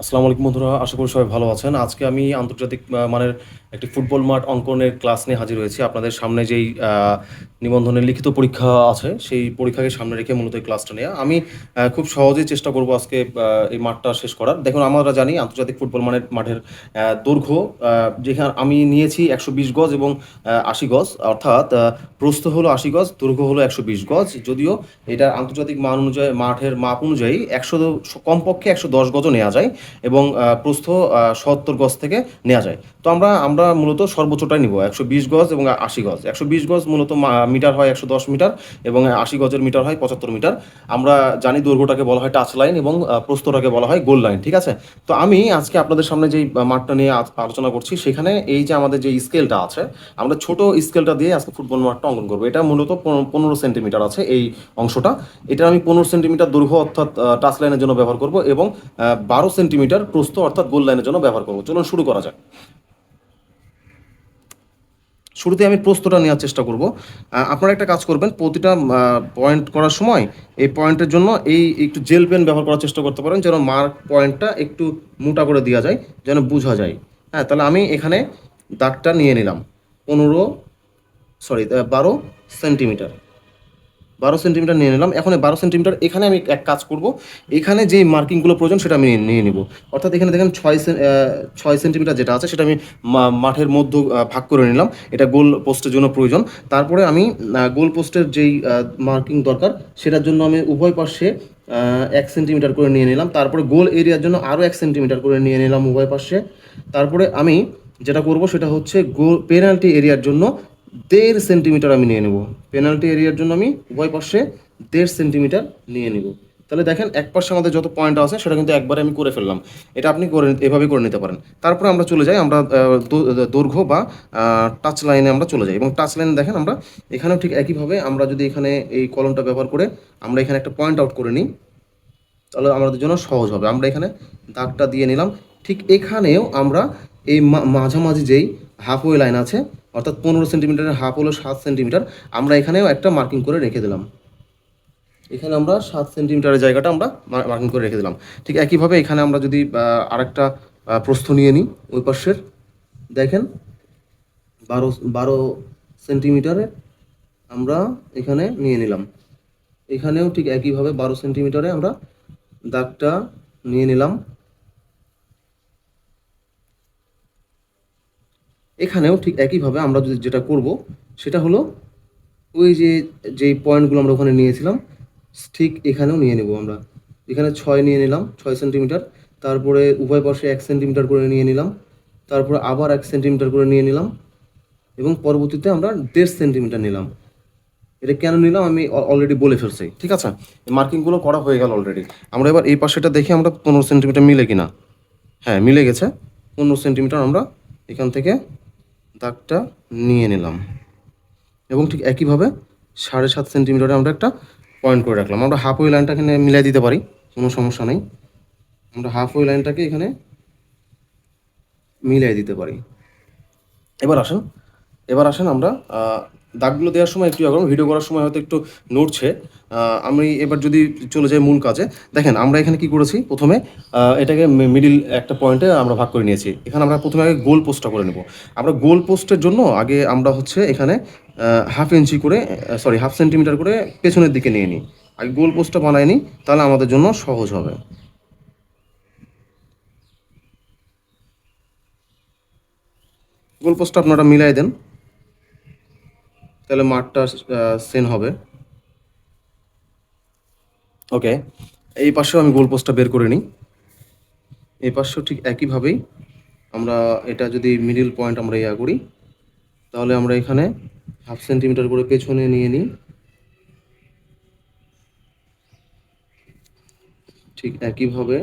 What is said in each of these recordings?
আসসালামু আলাইকুম বন্ধুরা, আশা করি সবাই ভালো আছেন। আজকে আমি আন্তর্জাতিক মানের একটি ফুটবল মাঠ অঙ্কনের ক্লাস নিয়ে হাজির হয়েছি। আপনাদের সামনে যেই নিবন্ধনের লিখিত পরীক্ষা আছে, সেই পরীক্ষাকে সামনে রেখে মূলত এই ক্লাসটা নেওয়া আমি খুব সহজেই চেষ্টা করব আজকে এই মাঠটা শেষ করার। দেখুন, আমরা জানি আন্তর্জাতিক ফুটবল মানের মাঠের দৈর্ঘ্য যেখানে, আমি নিয়েছি একশো বিশ গজ এবং আশি গজ। অর্থাৎ প্রস্থ হলো আশি গজ, দৈর্ঘ্য হলো একশো বিশ গজ। যদিও এটা আন্তর্জাতিক মান অনুযায়ী, মাঠের মাপ অনুযায়ী একশো কমপক্ষে একশো দশ গজও নেওয়া যায়। এবং প্রস্থ সত্তর গজ থেকে নেওয়া যায়। তো আমরা আমরা মূলত সর্বোচ্চটাই নিব একশো বিশ গজ এবং আশি গজ। একশো বিশ গজ মূলত মিটার হয় একশো দশ মিটার এবং আশি গজের মিটার হয় পঁচাত্তর মিটার। আমরা জানি দৈর্ঘ্যটাকে বলা হয় টাচ লাইন এবং আহ, প্রস্থটাকে বলা হয় গোল লাইন ঠিক আছে? তো আমি আজকে আপনাদের সামনে যেই মাঠটা নিয়ে আলোচনা করছি সেখানে এই যে আমাদের যে স্কেলটা আছে আমরা ছোট স্কেলটা দিয়ে আজকে ফুটবল মাঠটা অঙ্কন করব। এটা মূলত পনেরো- সেন্টিমিটার আছে এই অংশটা। এটা আমি পনেরো সেন্টিমিটার দৈর্ঘ্য অর্থাৎ টাচ লাইনের জন্য ব্যবহার করব এবং বারো বারো সেন্টিমিটার প্রস্থ অর্থাৎ গোল লাইনের জন্য ব্যবহার করব। চলুন শুরু করা যাক। শুরুতে আমি প্রস্তটা নেওয়ার চেষ্টা করব। আপনারা একটা কাজ করবেন, প্রতিটা পয়েন্ট করার সময় এই পয়েন্টের জন্য এই একটু জেল পেন ব্যবহার করার চেষ্টা করতে পারেন, যেন মার্ক পয়েন্টটা একটু মোটা করে দেওয়া যায়, যেন বোঝা যায়। হ্যাঁ তাহলে আমি এখানে দাগটা নিয়ে নিলাম। পনেরো সরি বারো সেন্টিমিটার। বারো সেন্টিমিটার নিয়ে নিলাম। এখন বারো সেন্টিমিটার এখানে আমি এক কাজ করব। এখানে যে মার্কিংগুলো প্রয়োজন সেটা আমি নিয়ে- নিব। অর্থাৎ এখানে দেখেন ছয় ছয় সেন্টিমিটার যেটা আছে সেটা আমি মাঠের মধ্য ভাগ করে নিলাম। এটা গোল পোস্টের জন্য প্রয়োজন। তারপরে আমি গোল পোস্টের যেই মার্কিং দরকার সেটার জন্য আমি উভয় পাশে এক সেন্টিমিটার করে নিয়ে নিলাম। তারপরে গোল এরিয়ার জন্য আরও এক সেন্টিমিটার করে নিয়ে নিলাম উভয় পাশে। তারপরে আমি যেটা করব সেটা হচ্ছে গোল পেনাল্টি এরিয়ার জন্য দেড় সেন্টিমিটার আমি নিয়ে নেব। পেনাল্টি এরিয়ার জন্য আমি উভয় পাশে দেড় সেন্টিমিটার নিয়ে নেব। তাহলে দেখেন, এক পাশে আমাদের যত পয়েন্ট আছে, সেটা কিন্তু একবারে আমি করে ফেললাম। এটা আপনি করে এভাবে করে নিতে পারেন। তারপরে আমরা চলে যাই, আমরা দৈর্ঘ্য বা টাচ লাইনে আমরা চলে যাই। এবং টাচ লাইনে দেখেন আমরা, এখানেও ঠিক একইভাবে আমরা যদি এখানে এই কলমটা ব্যবহার করে আমরা এখানে একটা পয়েন্ট আউট করে নিই, তাহলে আমাদের জন্য সহজ হবে। আমরা এখানে দাগটা দিয়ে নিলাম। ঠিক এখানেও আমরা এই মাঝামাঝি যেই হাফওয়ে লাইন আছে অর্থাৎ পনেরো সেন্টিমিটারের হাফ হলো সাত সেন্টিমিটার, আমরা এখানেও একটা মার্কিং করে রেখে দিলাম। এখানে আমরা সাত সেন্টিমিটারের জায়গাটা আমরা মার্কিং করে রেখে দিলাম। ঠিক একইভাবে এখানে আমরা যদি আরেকটা প্রস্থ নিয়ে নিই, ওই পাশের, দেখেন, বারো বারো সেন্টিমিটারে আমরা এখানে নিয়ে নিলাম। এখানেও ঠিক একইভাবে বারো সেন্টিমিটারে আমরা দাগটা নিয়ে নিলাম। এখানেও ঠিক একইভাবে আমরা যদি যেটা করব, সেটা হলো ওই যে, যেই পয়েন্টগুলো আমরা ওখানে নিয়েছিলাম, ঠিক এখানেও নিয়ে নেব আমরা। এখানে ছয় নিয়ে নিলাম, ছয় সেন্টিমিটার তারপরে উভয় পাশে এক সেন্টিমিটার করে নিয়ে নিলাম, তারপরে আবার এক সেন্টিমিটার করে নিয়ে নিলাম, এবং পরবর্তীতে আমরা দেড় সেন্টিমিটার নিলাম। এটা কেন নিলাম আমি অলরেডি বলে ফেলছি, ঠিক আছে? মার্কিংগুলো করা হয়ে গেল অলরেডি আমরা এবার এই পাশেটা দেখি আমরা পনেরো সেন্টিমিটার মিলে কিনা। হ্যাঁ মিলে গেছে। পনেরো সেন্টিমিটার আমরা এখান থেকে দাগটা নিয়ে নিলাম। এবং ঠিক একইভাবে সাড়ে সাত সেন্টিমিটারে আমরা একটা পয়েন্ট করে রাখলাম। আমরা হাফ ওই লাইনটা এখানে মিলাই দিতে পারি, কোনো সমস্যা নেই। আমরা হাফ ওই লাইনটাকে এখানে মিলাই দিতে পারি। এবার আসেন এবার আসেন আমরা দাগগুলো দেওয়ার সময় একটু এখন ভিডিও করার সময় হয়তো একটু নড়ছে। আমি এবার যদি চলে যাই মূল কাজে, দেখেন আমরা এখানে কি করেছি? প্রথমে এটাকে মিডিল একটা পয়েন্টে আমরা ভাগ করে নিয়েছি। এখানে আমরা প্রথমে আগে গোল পোস্টটা করে নেব। আমরা গোল পোস্টের জন্য আগে আমরা হচ্ছে এখানে হাফ ইঞ্চি করে সরি হাফ সেন্টিমিটার করে পেছনের দিকে নিয়ে নিই। আগে গোল পোস্টটা বানাই নিই, তাহলে আমাদের জন্য সহজ হবে। গোল পোস্টটা আপনারা মিলাই দেন। তাহলে মাঠটা সেন হবে। ওকে এই পাশেও আমি গোল পোস্টটা বের করে নিই। এই পাশেও ঠিক একইভাবেই আমরা এটা যদি মিডিল পয়েন্ট আমরা ইয়া করি তাহলে আমরা এখানে হাফ সেন্টিমিটার করে পেছনে নিয়ে নিই। ঠিক একইভাবে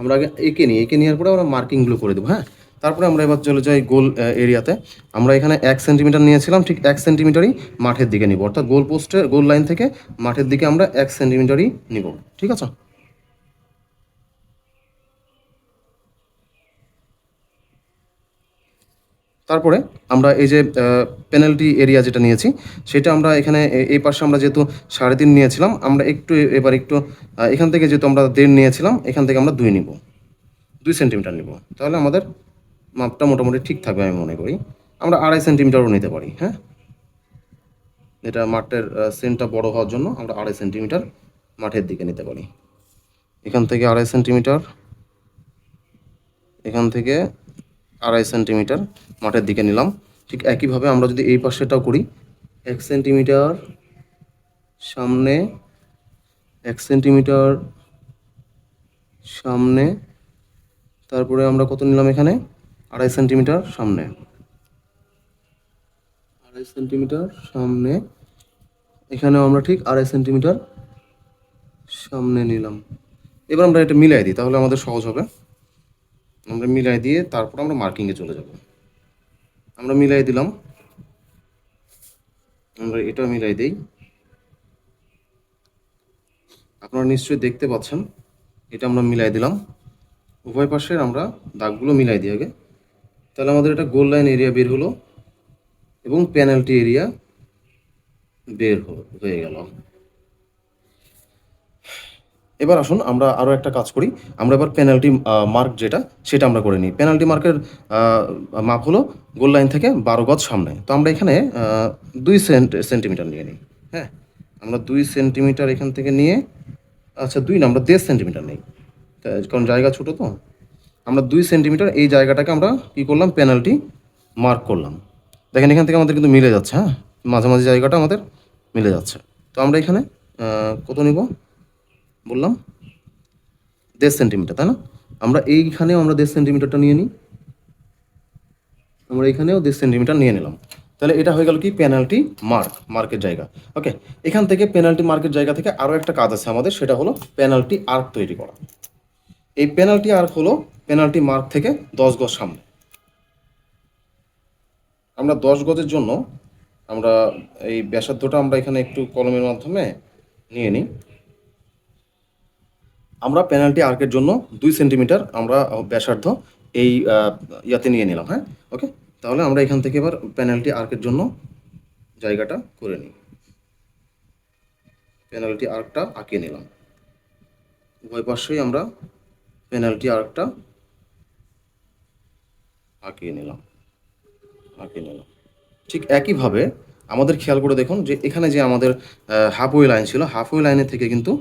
আমরা আগে এঁকে নিই, এঁকে নেওয়ার পরে আমরা মার্কিংগুলো করে দেবো হ্যাঁ? তারপরে আমরা এবার চলে যাই গোল এরিয়াতে আমরা এখানে এক সেন্টিমিটার নিয়েছিলাম, ঠিক এক সেন্টিমিটারই মাঠের দিকে নিব। অর্থাৎ গোল পোস্টের গোল লাইন থেকে মাঠের দিকে আমরা এক সেন্টিমিটারই নিব। ঠিক আছে? তারপরে আমরা এই যে পেনাল্টি এরিয়া যেটা নিয়েছি, সেটা আমরা এখানে এই পাশে আমরা যেহেতু সাড়ে তিন নিয়েছিলাম, আমরা একটু এবার একটু এখান থেকে যেহেতু আমরা দেড় নিয়েছিলাম, এখান থেকে আমরা দুই নিব। দুই সেন্টিমিটার নিব। তাহলে আমাদের মাপটা মোটামুটি ঠিক থাকবে আমি মনে করি। আমরা আড়াই সেন্টিমিটারও নিতে পারি হ্যাঁ? এটা মাঠের সেন্টটা বড় হওয়ার জন্য আমরা আড়াই সেন্টিমিটার মাঠের দিকে নিতে পারি। এখান থেকে আড়াই সেন্টিমিটার এখান থেকে আড়াই সেন্টিমিটার মাঠের দিকে নিলাম। ঠিক একইভাবে আমরা যদি এই পাশেটাও করি, এক সেন্টিমিটার সামনে, এক সেন্টিমিটার সামনে, তারপরে আমরা কত নিলাম এখানে? আড়াই সেন্টিমিটার সামনে। আড়াই সেন্টিমিটার সামনে, এখানেও আমরা ঠিক আড়াই সেন্টিমিটার সামনে নিলাম। এবার আমরা এটা মিলাই দিই, তাহলে আমাদের সহজ হবে। আমরা মিলাই দিয়ে তারপর আমরা মার্কিংয়ে চলে যাব। আমরা মিলাই দিলাম। আমরা এটা মিলাই দিই। আপনারা নিশ্চয়ই দেখতে পাচ্ছেন, এটা আমরা মিলাই দিলাম। উভয় পাশের আমরা দাগগুলো মিলাই দিই আগে। তাহলে আমাদের এটা গোল লাইন এরিয়া বের হলো এবং পেনাল্টি এরিয়া বের হয়ে গেল। এবার আসুন আমরা আরও একটা কাজ করি। আমরা এবার পেনাল্টি মার্ক যেটা, সেটা আমরা করে নিই। পেনাল্টি মার্কের মাপ হলো গোল লাইন থেকে বারো গজ সামনে। তো আমরা এখানে দুই সেন্ট সেন্টিমিটার নিয়ে নিই হ্যাঁ? আমরা দুই সেন্টিমিটার এখান থেকে নিয়ে আচ্ছা দুই না, আমরা দেড় সেন্টিমিটার নেই। কারণ জায়গা ছোটো তো। আমরা দুই সেন্টিমিটার এই জায়গাটাকে আমরা কী করলাম? পেনাল্টি মার্ক করলাম। দেখেন এখান থেকে আমাদের কিন্তু মিলে যাচ্ছে হ্যাঁ? মাঝামাঝি জায়গাটা আমাদের মিলে যাচ্ছে। তো আমরা এখানে কত নিব? বললাম, দেড় সেন্টিমিটার তাই না? আমরা এইখানেও আমরা দেড় সেন্টিমিটারটা নিয়ে নিই। আমরা এখানেও দেড় সেন্টিমিটার নিয়ে নিলাম। তাহলে এটা হয়ে গেল কি? পেনাল্টি মার্ক মার্কের জায়গা। ওকে এখান থেকে পেনাল্টি মার্কের জায়গা থেকে আরও একটা কাজ আছে আমাদের, সেটা হলো পেনাল্টি আর্ক তৈরি করা। এই পেনাল্টি আর্ক হলো পেনাল্টি মার্ক থেকে দশ গজ সামনে। আমরা দশ গজের জন্য আমরা এই ব্যাসার্ধটা আমরা এখানে একটু কলমের মাধ্যমে নিয়ে নিই। আমরা পেনাল্টি আর্কের জন্য দুই সেন্টিমিটার আমরা ব্যাসার্ধ এই ইয়াতে নিয়ে নিলাম হ্যাঁ? ওকে তাহলে আমরা এখান থেকে এবার পেনাল্টি আর্কের জন্য জায়গাটা করে নিই। পেনাল্টি আর্কটা আঁকিয়ে নিলাম। উভয় পাশেই আমরা পেনাল্টি আর্কটা আঁকিয়ে নিলাম আঁকিয়ে নিলাম। ঠিক একইভাবে আমাদের খেয়াল করে দেখুন যে এখানে যে আমাদের হাফওয়ে লাইন ছিল হাফওয়ে লাইনের থেকে কিন্তু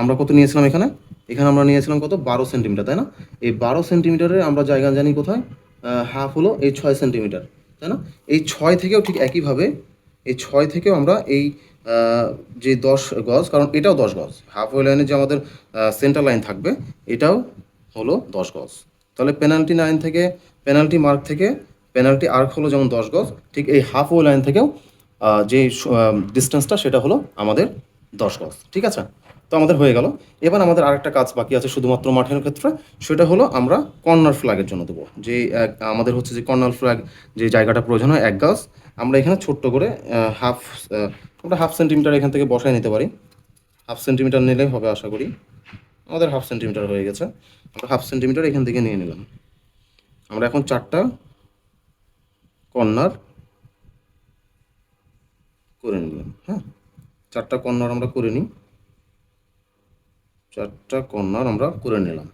আমরা কত নিয়েছিলাম এখানে? এখানে আমরা নিয়েছিলাম কত? বারো সেন্টিমিটার, তাই না? এই বারো সেন্টিমিটারে আমরা জায়গা জানি কোথায়? হাফ হলো এই ছয় সেন্টিমিটার, তাই না? এই ছয় থেকেও ঠিক একইভাবে এই ছয় থেকেও আমরা এই যে দশ গজ, কারণ এটাও দশ গজ হাফওয়ে লাইনে যে আমাদের সেন্টার লাইন থাকবে, এটাও হলো দশ গজ। তাহলে পেনাল্টি লাইন থেকে পেনাল্টি মার্ক থেকে পেনাল্টি আর্ক হলো যেমন দশ গজ, ঠিক এই হাফ ওয়ে লাইন থেকেও যে ডিস্টেন্সটা সেটা হলো আমাদের দশ গজ, ঠিক আছে? তো আমাদের হয়ে গেল। এবার আমাদের আরেকটা কাজ বাকি আছে শুধুমাত্র মাঠের ক্ষেত্রে। সেটা হলো আমরা কর্নার ফ্ল্যাগের জন্য দেবো। যে আমাদের হচ্ছে যে কর্নার ফ্ল্যাগ যে জায়গাটা প্রয়োজন হয় এক গাছ, আমরা এখানে ছোট্ট করে হাফ আমরা হাফ সেন্টিমিটার এখান থেকে বসায় নিতে পারি। হাফ সেন্টিমিটার নিলেই হবে আশা করি। আমাদের হাফ সেন্টিমিটার হয়ে গেছে। আমরা হাফ সেন্টিমিটার এখান থেকে নিয়ে নিলাম। আমরা এখন চারটা কর্নার করে নিলাম হ্যাঁ? চারটা কর্নার আমরা করে নিই। চারটা কর্নার আমরা করে নিলাম।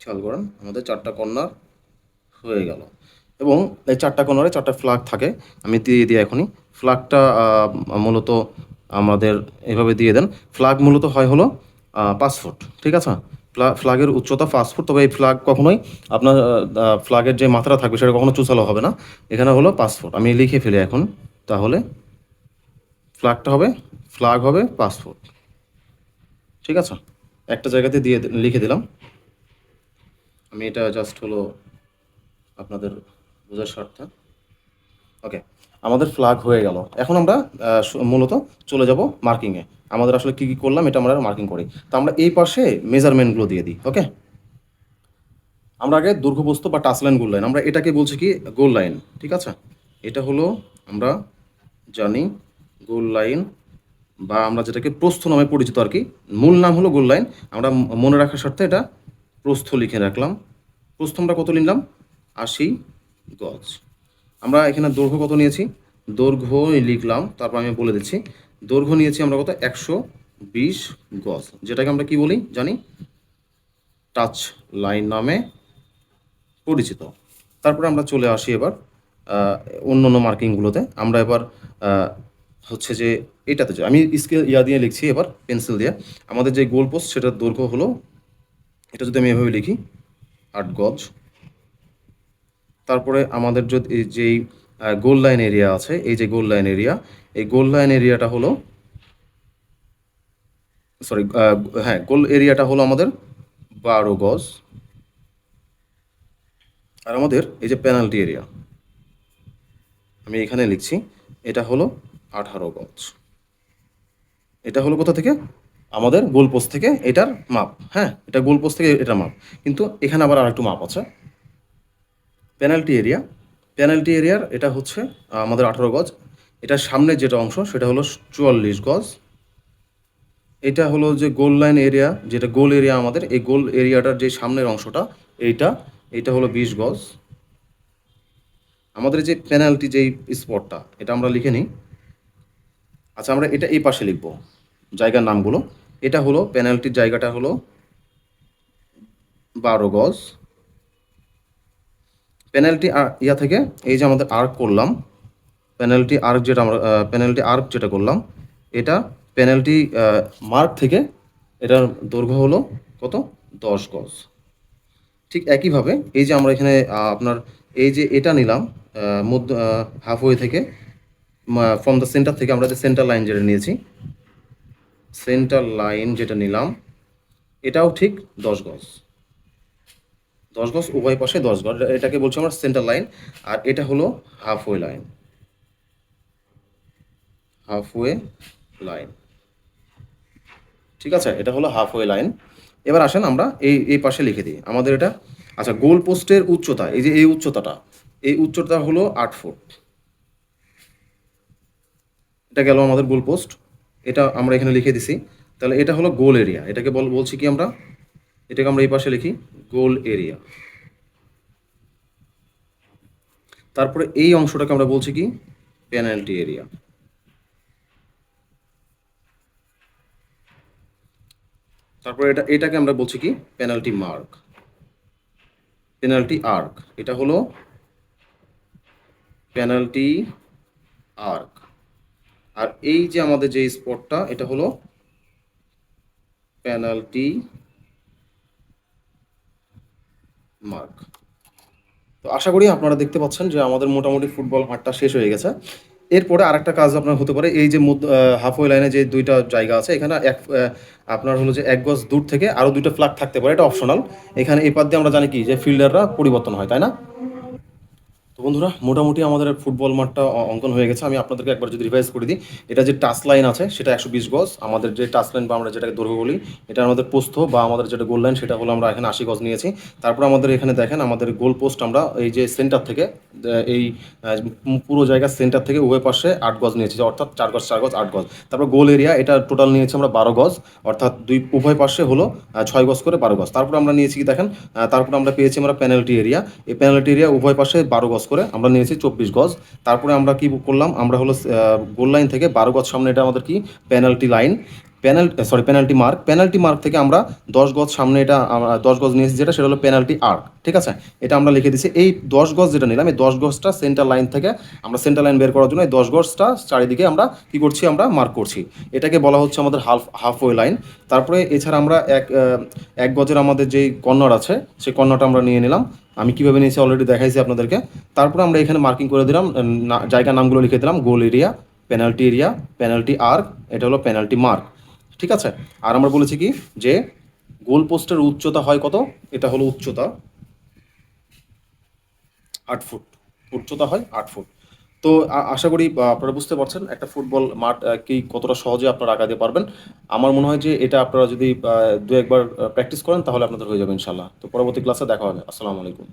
খেয়াল করেন, আমাদের চারটা কর্নার হয়ে গেল। এবং এই চারটা কর্নারে চারটা ফ্ল্যাগ থাকে, আমি দিয়ে দিই এখনই। ফ্ল্যাগটা মূলত আমাদের এভাবে দিয়ে দেন। ফ্ল্যাগ মূলত হয় হলো পাঁচ ফুট ঠিক আছে? ফ্লা- ফ্ল্যাগের উচ্চতা পাঁচ ফুট তবে এই ফ্ল্যাগ কখনোই আপনার আহ, ফ্ল্যাগের যে মাত্রা থাকবে সেটা কখনো চুচালো হবে না। এখানে হলো পাঁচ আমি লিখে ফেলি এখন। তাহলে ফ্ল্যাগটা হবে ফ্ল্যাগ হবে পাঁচ ঠিক আছে? একটা জায়গাতে দিয়ে লিখে দিলাম। আমি এটা জাস্ট হলো আপনাদের বোঝার স্বার্থে। ওকে আমাদের ফ্ল্যাগ হয়ে গেল। এখন আমরা মূলত চলে যাব মার্কিংয়ে আমাদের আসলে কী কী করলাম, এটা আমরা মার্কিং করি। তো আমরা এই পাশে মেজারমেন্টগুলো দিয়ে দিই ওকে আমরা আগে দৈর্ঘ্যবস্তু বা টাচ লাইন গোল লাইন আমরা এটাকে বলছি কি গোল লাইন ঠিক আছে? এটা হলো আমরা জানি গোল লাইন বা আমরা যেটাকে প্রস্থ নামে পরিচিত আর কি, মূল নাম হলো গোল লাইন আমরা মনে রাখার স্বার্থে এটা প্রস্থ লিখে রাখলাম। প্রস্থ আমরা কত নিলাম আশি গজ। আমরা এখানে দৈর্ঘ্য কত নিয়েছি? দৈর্ঘ্য লিখলাম, তারপর আমি বলে দিচ্ছি দৈর্ঘ্য নিয়েছি আমরা কত? একশো বিশ গজ। যেটাকে আমরা কি বলি জানি? টাচ লাইন নামে পরিচিত। তারপরে আমরা চলে আসি এবার অন্য অন্য মার্কিংগুলোতে। আমরা এবার হচ্ছে যে এটাতে যে আমি স্কেল ইয়া দিয়ে লিখছি এবার, পেন্সিল দিয়ে। আমাদের যে গোল পোস্ট, সেটার দৈর্ঘ্য হলো, এটা যদি আমি এভাবে লিখি, আট গজ। তারপরে আমাদের যদি যেই গোল লাইন এরিয়া আছে, এই যে গোল লাইন এরিয়া এই গোল লাইন এরিয়াটা হলো সরি হ্যাঁ গোল এরিয়াটা হলো আমাদের বারো গজ আর আমাদের এই যে পেনাল্টি এরিয়া আমি এখানে লিখছি, এটা হলো আঠারো গজ। এটা হলো কোথা থেকে? আমাদের গোল পোস্ট থেকে, এটার মাপ হ্যাঁ এটা গোল পোস্ট থেকে এটার মাপ। কিন্তু এখানে আবার আরেকটু মাপ আছে। পেনাল্টি এরিয়া পেনাল্টি এরিয়ার এটা হচ্ছে আমাদের আঠারো গজ। এটার সামনে যেটা অংশ, সেটা হলো চুয়াল্লিশ গজ। এটা হলো যে গোল লাইন এরিয়া যেটা গোল এরিয়া আমাদের, এই গোল এরিয়াটার যে সামনের অংশটা, এইটা এইটা হলো বিশ গজ। আমাদের যে পেনাল্টি যেই স্পটটা এটা আমরা লিখে নিই। আচ্ছা আমরা এটা এই পাশে লিখব, জায়গার নামগুলো। এটা হলো পেনাল্টির জায়গাটা হলো বারো গজ। পেনাল্টি ইয়া থেকে, এই যে আমাদের আর্ক করলাম পেনাল্টি আর্ক যেটা আমরা পেনাল্টি আর্ক যেটা করলাম, এটা পেনাল্টি মার্ক থেকে এটার দৈর্ঘ্য হলো কত? দশ গজ। ঠিক একইভাবে এই যে আমরা এখানে আপনার এই যে এটা নিলাম মধ্য হাফওয়ে থেকে ফ্রম দ্য সেন্টার থেকে আমরা যে সেন্টার লাইন যেটা নিয়েছি সেন্টার লাইন যেটা নিলাম, এটাও ঠিক দশ গজ। দশ গজ উভয় পাশে দশ গজ, এটাকে বলছি আমরা সেন্টার লাইন আর এটা হলো হাফওয়ে লাইন হাফওয়ে লাইন ঠিক আছে? এটা হলো হাফওয়ে লাইন এবার আসেন আমরা এই এই পাশে লিখে দিই। আমাদের এটা আচ্ছা গোল পোস্টের উচ্চতা, এই যে এই উচ্চতাটা, এই উচ্চতা হলো আট ফুট এটা গেল আমাদের গোল পোস্ট এটা আমরা এখানে লিখে দিছি। তাহলে এটা হলো গোল এরিয়া এটাকে বল, বলছি কি আমরা? এটাকে আমরা এই পাশে লিখি গোল এরিয়া তারপরে এই অংশটাকে আমরা বলছি কি? পেনাল্টি এরিয়া তারপরে এটা, এটাকে আমরা বলছি কি? পেনাল্টি মার্ক পেনাল্টি আর্ক এটা হলো পেনাল্টি আর্ক আর এই যে আমাদের যে স্পটটা এটা হলো পেনাল্টি মার্ক তো আশা করি আপনারা দেখতে পাচ্ছেন যে আমাদের মোটামুটি ফুটবল মাঠটা শেষ হয়ে গেছে। এরপরে আরেকটা কাজ আপনার হতে পারে, এই যে হাফওয়ে লাইনে যে দুইটা জায়গা আছে, এখানে এক আপনার হলো যে এক গজ দূর থেকে আরও দুইটা ফ্ল্যাগ থাকতে পারে, এটা অপশনাল এখানে এই পাদ দিয়ে আমরা জানি কি, যে ফিল্ডাররা পরিবর্তন হয়, তাই না? তো বন্ধুরা, মোটামুটি আমাদের ফুটবল মাঠটা অঙ্কন হয়ে গেছে। আমি আপনাদেরকে একবার যদি রিভাইজ করে দিই, এটা যে টাচ লাইন আছে, সেটা একশো বিশ গজ। আমাদের যে টাচ লাইন বা আমরা যেটাকে দৈর্ঘ্য বলি, এটা আমাদের পোস্ত বা আমাদের যেটা গোল লাইন সেটা হলো আমরা এখানে আশি গজ নিয়েছি। তারপর আমাদের এখানে দেখেন, আমাদের গোল পোস্ট আমরা এই যে সেন্টার থেকে এই পুরো জায়গার সেন্টার থেকে উভয় পাশে আট গজ নিয়েছি অর্থাৎ চার গজ চার গজ, আট গজ। তারপর গোল এরিয়া এটা টোটাল নিয়েছি আমরা বারো গজ, অর্থাৎ দুই, উভয় পাশে হলো ছয় গজ করে বারো গজ। তারপর আমরা নিয়েছি কি দেখেন তারপর আমরা পেয়েছি আমরা পেনাল্টি এরিয়া এই পেনাল্টি এরিয়া উভয় পাশে বারো গজ করে আমরা নিয়েছি চব্বিশ গজ। তারপরে আমরা কি করলাম? আমরা হলো গোল লাইন থেকে বারো গজ সামনে এটা আমাদের কি? Penalty line penal sorry penalty mark penalty mark থেকে আমরা দশ গজ সামনে এটা, আমরা দশ গজ নিয়েছি যেটা সেটা হলো পেনাল্টি আর্ক ঠিক আছে? এটা আমরা লিখে দিচ্ছি এই দশ গজ যেটা নিলাম, এই দশ গজটা সেন্টার লাইন থেকে আমরা সেন্টার লাইন বের করার জন্য এই দশ গজটা চারিদিকে আমরা কি করছি, আমরা মার্ক করছি। এটাকে বলা হচ্ছে আমাদের হাফ হাফওয়ে লাইন তারপরে এছাড়া আমরা এক এক গজের আমাদের যেই কর্নার আছে, সেই কর্নারটা আমরা নিয়ে নিলাম। আমি কীভাবে নিয়েছি অলরেডি দেখাইছি আপনাদেরকে। তারপরে আমরা এখানে মার্কিং করে দিলাম জায়গার নামগুলো লিখে দিলাম goal area penalty area penalty arc এটা হলো পেনাল্টি মার্ক ঠিক আছে? আর আমরা বলেছি কি? যে গোল পোস্টের উচ্চতা হয় কত? এটা হলো উচ্চতা আট ফুট। উচ্চতা হয় আট ফুট। তো আশা করি আপনারা বুঝতে পারছেন, একটা ফুটবল মাঠ কি কতটা সহজে আপনারা আগাতে পারবেন। আমার মনে হয় যে এটা আপনারা যদি দু একবার প্র্যাকটিস করেন, তাহলে আপনাদের হয়ে যাবে ইনশাল্লাহ তো পরবর্তী ক্লাসে দেখা হবে। আসসালামু আলাইকুম।